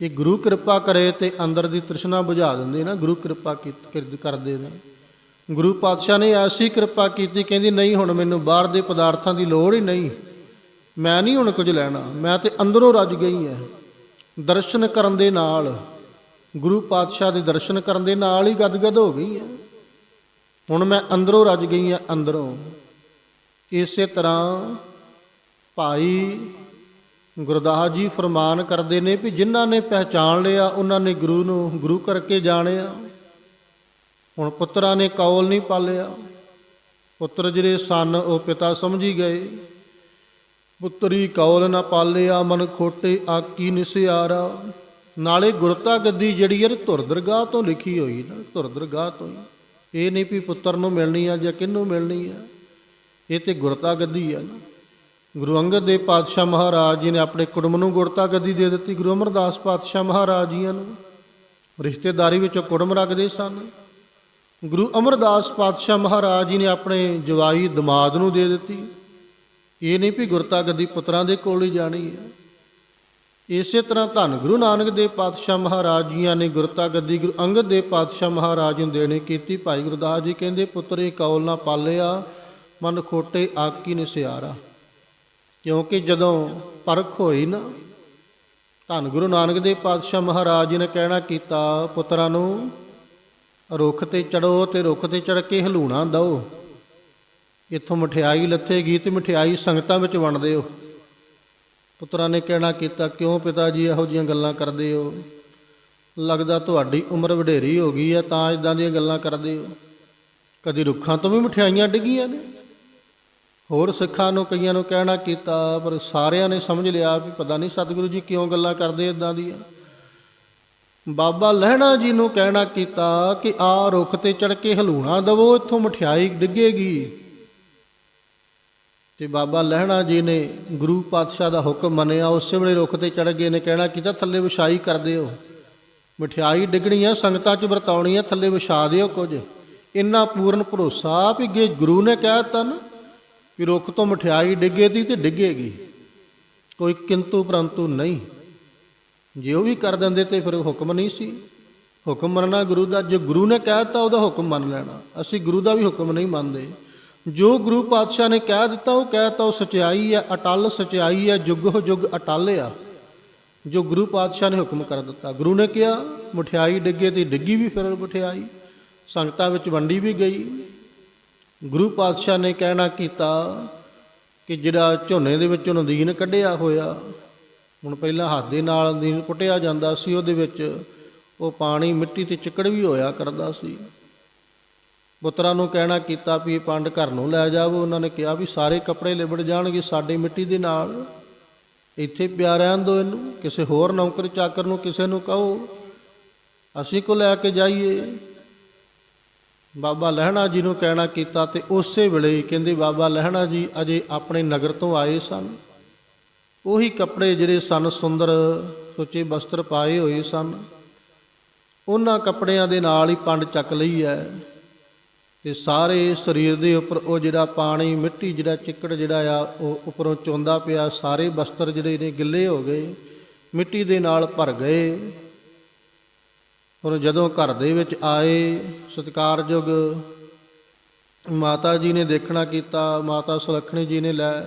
ਇਹ ਗੁਰੂ ਕਿਰਪਾ ਕਰੇ ਤੇ ਅੰਦਰ ਦੀ ਤ੍ਰਿਸ਼ਨਾ ਬੁਝਾ ਦਿੰਦੇ ਨਾ, ਗੁਰੂ ਕਿਰਪਾ ਕੀਤ- ਕਰਦੇ ਨੇ। ਗੁਰੂ ਪਾਤਸ਼ਾਹ ਨੇ ਐਸੀ ਕਿਰਪਾ ਕੀਤੀ, ਕਹਿੰਦੀ, ਨਹੀਂ, ਹੁਣ ਮੈਨੂੰ ਬਾਹਰ ਦੇ ਪਦਾਰਥਾਂ ਦੀ ਲੋੜ ਹੀ ਨਹੀਂ। ਮੈਂ ਨਹੀਂ ਹੁਣ ਕੁਝ ਲੈਣਾ, ਮੈਂ ਤੇ ਅੰਦਰੋਂ ਰੱਜ ਗਈ ਹਾਂ ਦਰਸ਼ਨ ਕਰਨ ਦੇ ਨਾਲ, ਗੁਰੂ ਪਾਤਸ਼ਾਹ ਦੇ ਦਰਸ਼ਨ ਕਰਨ ਦੇ ਨਾਲ ਹੀ ਗਦਗਦ ਹੋ ਗਈ ਹਾਂ ਹੁਣ ਮੈਂ ਅੰਦਰੋਂ ਰੱਜ ਗਈ ਹਾਂ ਅੰਦਰੋਂ। ਇਸੇ ਤਰ੍ਹਾਂ ਭਾਈ ਗੁਰਦਾਸ ਜੀ ਫਰਮਾਨ ਕਰਦੇ ਨੇ ਵੀ ਜਿਨ੍ਹਾਂ ਨੇ ਪਹਿਚਾਣ ਲਿਆ, ਉਹਨਾਂ ਨੇ ਗੁਰੂ ਨੂੰ, ਗੁਰੂ ਕਰਕੇ ਜਾਣਿਆ। ਹੁਣ ਪੁੱਤਰਾਂ ਨੇ ਕੌਲ ਨਹੀਂ ਪਾਲਿਆ। ਪੁੱਤਰ ਜਿਹੜੇ ਸਨ, ਉਹ ਪਿਤਾ ਸਮਝੀ ਗਏ। ਪੁੱਤਰੀ ਕੌਲ ਨਾ ਪਾਲਿਆ, ਮਨ ਖੋਟੇ ਆਕੀ ਨਿਸਿਆਰਾ ਨਾਲੇ ਗੁਰਤਾ ਗੱਦੀ ਜਿਹੜੀ ਹੈ, ਧੁਰ ਦਰਗਾਹ ਤੋਂ ਲਿਖੀ ਹੋਈ ਨਾ, ਧੁਰ ਦਰਗਾਹ ਤੋਂ ਹੀ। ਇਹ ਨਹੀਂ ਵੀ ਪੁੱਤਰ ਨੂੰ ਮਿਲਣੀ ਆ ਜਾਂ ਕਿਹਨੂੰ ਮਿਲਣੀ ਆ। ਇਹ ਤੇ ਗੁਰਤਾ ਗੱਦੀ ਆ ਨਾ। ਗੁਰੂ ਅੰਗਦ ਦੇਵ ਪਾਤਸ਼ਾਹ ਮਹਾਰਾਜ ਜੀ ਨੇ ਆਪਣੇ ਕੁੜਮ ਨੂੰ ਗੁਰਤਾ ਗੱਦੀ ਦੇ ਦਿੱਤੀ। ਗੁਰੂ ਅਮਰਦਾਸ ਪਾਤਸ਼ਾਹ ਮਹਾਰਾਜ ਜੀਆਂ ਨੂੰ ਰਿਸ਼ਤੇਦਾਰੀ ਵਿੱਚ ਕੁੜਮ ਰੱਖਦੇ ਸਨ। ਗੁਰੂ ਅਮਰਦਾਸ ਪਾਤਸ਼ਾਹ ਮਹਾਰਾਜ ਜੀ ਨੇ ਆਪਣੇ ਜਵਾਈ ਦਮਾਦ ਨੂੰ ਦੇ ਦਿੱਤੀ। ਇਹ ਨਹੀਂ ਵੀ ਗੁਰਤਾ ਗੱਦੀ ਪੁੱਤਰਾਂ ਦੇ ਕੋਲ ਹੀ ਜਾਣੀ ਹੈ। ਇਸੇ ਤਰ੍ਹਾਂ ਧੰਨ ਗੁਰੂ ਨਾਨਕ ਦੇਵ ਪਾਤਸ਼ਾਹ ਮਹਾਰਾਜ ਜੀਆਂ ਨੇ ਗੁਰਤਾ ਗੱਦੀ ਗੁਰੂ ਅੰਗਦ ਦੇਵ ਪਾਤਸ਼ਾਹ ਮਹਾਰਾਜ ਨੂੰ ਦੇਣੀ ਕੀਤੀ। ਭਾਈ ਗੁਰਦਾਸ ਜੀ ਕਹਿੰਦੇ, ਪੁੱਤਰੇ ਕੌਲ ਨਾ ਪਾਲਿਆ, ਮਨ ਖੋਟੇ ਆਕੀ ਨੇ ਸਿਆਰਾ। ਕਿਉਂਕਿ ਜਦੋਂ ਪਰਖ ਹੋਈ ਨਾ, ਧੰਨ ਗੁਰੂ ਨਾਨਕ ਦੇਵ ਪਾਤਸ਼ਾਹ ਮਹਾਰਾਜ ਜੀ ਨੇ ਕਹਿਣਾ ਕੀਤਾ, ਪੁੱਤਰਾਂ ਨੂੰ ਰੁੱਖ ਤੇ ਚੜੋ ਤੇ ਰੁੱਖ ਤੇ ਚੜ ਕੇ ਹਲੂਣਾ ਦਓ। ਇੱਥੋਂ ਮਠਿਆਈ ਲੱਥੇਗੀ ਤੇ ਮਠਿਆਈ ਸੰਗਤਾਂ ਵਿੱਚ ਵੰਡਦੇ ਹੋ ਪੁੱਤਰਾਂ ਨੇ ਕਹਿਣਾ ਕੀਤਾ, ਕਿਉਂ ਪਿਤਾ ਜੀ ਇਹੋ ਜੀਆਂ ਗੱਲਾਂ ਕਰਦੇ ਹੋ? ਲੱਗਦਾ ਤੁਹਾਡੀ ਉਮਰ ਵਡੇਰੀ ਹੋ ਗਈ ਹੈ, ਤਾਂ ਇਦਾਂ ਦੀਆਂ ਗੱਲਾਂ ਕਰਦੇ ਹੋ। ਕਦੀ ਰੁੱਖਾਂ ਤੋਂ ਵੀ ਮਠਿਆਈਆਂ ਡਿੱਗੀਆਂ ਨੇ? ਹੋਰ ਸਿੱਖਾਂ ਨੂੰ, ਕਈਆਂ ਨੂੰ ਕਹਿਣਾ ਕੀਤਾ, ਪਰ ਸਾਰਿਆਂ ਨੇ ਸਮਝ ਲਿਆ ਵੀ ਪਤਾ ਨਹੀਂ ਸਤਿਗੁਰੂ ਜੀ ਕਿਉਂ ਗੱਲਾਂ ਕਰਦੇ ਇਦਾਂ ਦੀਆਂ। ਬਾਬਾ ਲਹਿਣਾ ਜੀ ਨੂੰ ਕਹਿਣਾ ਕੀਤਾ ਕਿ ਆ ਰੁੱਖ ਤੇ ਚੜ ਕੇ ਹਲੂਣਾ ਦਵੋ, ਇੱਥੋਂ ਮਠਿਆਈ ਡਿੱਗੇਗੀ। ਤੇ ਬਾਬਾ ਲਹਿਣਾ ਜੀ ਨੇ ਗੁਰੂ ਪਾਤਸ਼ਾਹ ਦਾ ਹੁਕਮ ਮੰਨਿਆ, ਉਸੇ ਵੇਲੇ ਰੁੱਖ ਤੇ ਚੜ ਗਏ ਨੇ, ਕਹਿਣਾ ਕੀਤਾ, ਥੱਲੇ ਵਿਛਾਈ ਕਰ ਦਿਓ। ਮਠਿਆਈ ਡਿੱਗਣੀ ਆ ਸੰਗਤਾਂ 'ਚ ਵਰਤਾਉਣੀ ਆ ਥੱਲੇ ਵਿਛਾ ਦਿਓ ਕੁਝ। ਇੰਨਾ ਪੂਰਨ ਭਰੋਸਾ ਵੀ ਜੇ ਗੁਰੂ ਨੇ ਕਹਿ ਤਾ ਨਾ। ਕਿ ਰੁੱਖ ਤੋਂ ਮਠਿਆਈ ਡਿੱਗੇਗੀ ਤੇ ਡਿੱਗੇਗੀ। ਕੋਈ ਕਿੰਤੂ ਪਰੰਤੂ ਨਹੀਂ। ਜੇ ਉਹ ਵੀ ਕਰ ਦਿੰਦੇ ਤੇ ਫਿਰ ਹੁਕਮ ਨਹੀਂ ਸੀ। ਹੁਕਮ ਮੰਨਣਾ ਗੁਰੂ ਦਾ, ਜੇ ਗੁਰੂ ਨੇ ਕਹਿ ਦਿੱਤਾ, ਉਹਦਾ ਹੁਕਮ ਮੰਨ ਲੈਣਾ। ਅਸੀਂ ਗੁਰੂ ਦਾ ਵੀ ਹੁਕਮ ਨਹੀਂ ਮੰਨਦੇ। ਜੋ ਗੁਰੂ ਪਾਤਸ਼ਾਹ ਨੇ ਕਹਿ ਦਿੱਤਾ, ਉਹ ਕਹਿਤਾ ਉਹ ਸਚਾਈ ਹੈ, ਅਟਲ ਸਚਾਈ ਹੈ, ਜੁਗੋ ਜੁਗ ਅਟਲ ਆ। ਜੋ ਗੁਰੂ ਪਾਤਸ਼ਾਹ ਨੇ ਹੁਕਮ ਕਰ ਦਿੱਤਾ। ਗੁਰੂ ਨੇ ਕਿਹਾ, ਮਠਿਆਈ ਡਿੱਗੇ ਤੇ ਡਿੱਗੀ ਵੀ ਫਿਰ ਮਠਿਆਈ। ਸੰਗਤਾਂ ਵਿੱਚ ਵੰਡੀ ਵੀ ਗਈ। ਗੁਰੂ ਪਾਤਸ਼ਾਹ ਨੇ ਕਹਿਣਾ ਕੀਤਾ ਕਿ ਜਿਹੜਾ ਝੋਨੇ ਦੇ ਵਿੱਚੋਂ ਨਦੀਨ ਕੱਢਿਆ ਹੋਇਆ, ਹੁਣ ਪਹਿਲਾਂ ਹੱਥ ਦੇ ਨਾਲ ਨਦੀਨ ਕੁੱਟਿਆ ਜਾਂਦਾ ਸੀ, ਉਹਦੇ ਵਿੱਚ ਉਹ ਪਾਣੀ ਮਿੱਟੀ ਤੇ ਚਿੱਕੜ ਵੀ ਹੋਇਆ ਕਰਦਾ ਸੀ। ਪੁੱਤਰਾਂ ਨੂੰ ਕਹਿਣਾ ਕੀਤਾ ਵੀ ਇਹ ਪੰਡ ਘਰ ਨੂੰ ਲੈ ਜਾਵੋ। ਉਹਨਾਂ ਨੇ ਕਿਹਾ ਵੀ ਸਾਰੇ ਕੱਪੜੇ ਲਿਬੜ ਜਾਣਗੇ ਸਾਡੇ ਮਿੱਟੀ ਦੇ ਨਾਲ। ਇੱਥੇ ਪਿਆ ਰਹਿਣ ਦਿਓ ਇਹਨੂੰ, ਕਿਸੇ ਹੋਰ ਨੌਕਰ ਚਾਕਰ ਨੂੰ ਕਿਸੇ ਨੂੰ ਕਹੋ, ਅਸੀਂ ਕੋ ਲੈ ਕੇ ਜਾਈਏ। ਬਾਬਾ ਲਹਿਣਾ ਜੀ ਨੂੰ ਕਹਿਣਾ ਕੀਤਾ ਤੇ ਉਸੇ ਵੇਲੇ ਕਹਿੰਦੇ ਬਾਬਾ ਲਹਿਣਾ ਜੀ ਅਜੇ ਆਪਣੇ ਨਗਰ ਤੋਂ ਆਏ ਸਨ। ਉਹੀ ਕੱਪੜੇ ਜਿਹੜੇ ਸਨ ਸੁੰਦਰ, ਸੁੱਚੇ ਵਸਤਰ ਪਾਏ ਹੋਏ ਸਨ। ਉਹਨਾਂ ਕੱਪੜਿਆਂ ਦੇ ਨਾਲ ਹੀ ਪੰਡ ਚੱਕ ਲਈ ਹੈ ਤੇ ਸਾਰੇ ਸਰੀਰ ਦੇ ਉੱਪਰ ਉਹ ਜਿਹੜਾ ਪਾਣੀ, ਮਿੱਟੀ ਜਿਹੜਾ ਚਿੱਕੜ ਜਿਹੜਾ ਆ, ਉਹ ਉੱਪਰੋਂ ਚੋਂਦਾ ਪਿਆ, ਸਾਰੇ ਵਸਤਰ ਜਿਹੜੇ ਨੇ ਗਿੱਲੇ ਹੋ ਗਏ, ਮਿੱਟੀ ਦੇ ਨਾਲ ਭਰ ਗਏ। ਔਰ ਜਦੋਂ ਘਰ ਦੇ ਵਿੱਚ ਆਏ ਸਤਿਕਾਰਯੋਗ ਮਾਤਾ ਜੀ ਨੇ ਦੇਖਣਾ ਕੀਤਾ, ਮਾਤਾ ਸੁਲੱਖਣੀ ਜੀ ਨੇ ਲੈ।